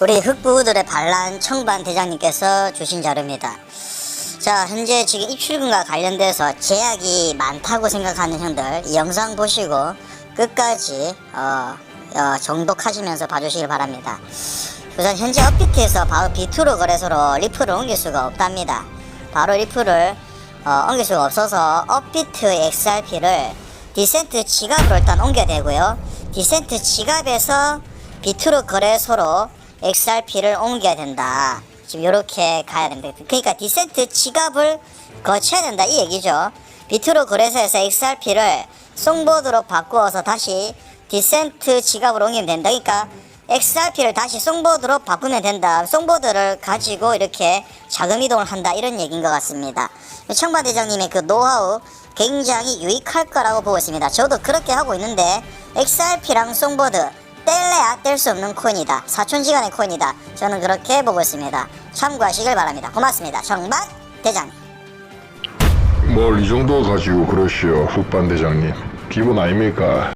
우리 흑부들의 반란 청반 대장님께서 주신 자료입니다. 자, 현재 지금 입출금과 관련돼서 제약이 많다고 생각하는 형들 이 영상 보시고 끝까지 어, 어, 정독하시면서 봐주시길 바랍니다. 우선 현재 업비트에서 바로 B2로 거래소로 리플을 옮길 수가 없답니다. 바로 리플을 어, 옮길 수가 없어서 업비트 XRP를 디센트 지갑으로 일단 옮겨야 되고요. 디센트 지갑에서 B2로 거래소로 XRP를 옮겨야 된다. 지금 이렇게 가야 됩니다. 그러니까 디센트 지갑을 거쳐야 된다 이 얘기죠. 비트로 거래소에서 XRP를 송보드로 바꾸어서 다시 디센트 지갑으로 옮기면 된다. 그러니까 XRP를 다시 송보드로 바꾸면 된다. 송보드를 가지고 이렇게 자금 이동을 한다 이런 얘기인 것 같습니다. 청반 대장님의 그 노하우 굉장히 유익할 거라고 보고 있습니다. 저도 그렇게 하고 있는데 XRP랑 송보드 뗄래야 뗄 수 없는 코인이다. 사촌지간의 코인이다. 저는 그렇게 보고 있습니다. 참고하시길 바랍니다. 고맙습니다. 청반 대장. 뭘 이 정도 가지고 그러시오, 흑반 대장님. 기분 아닙니까?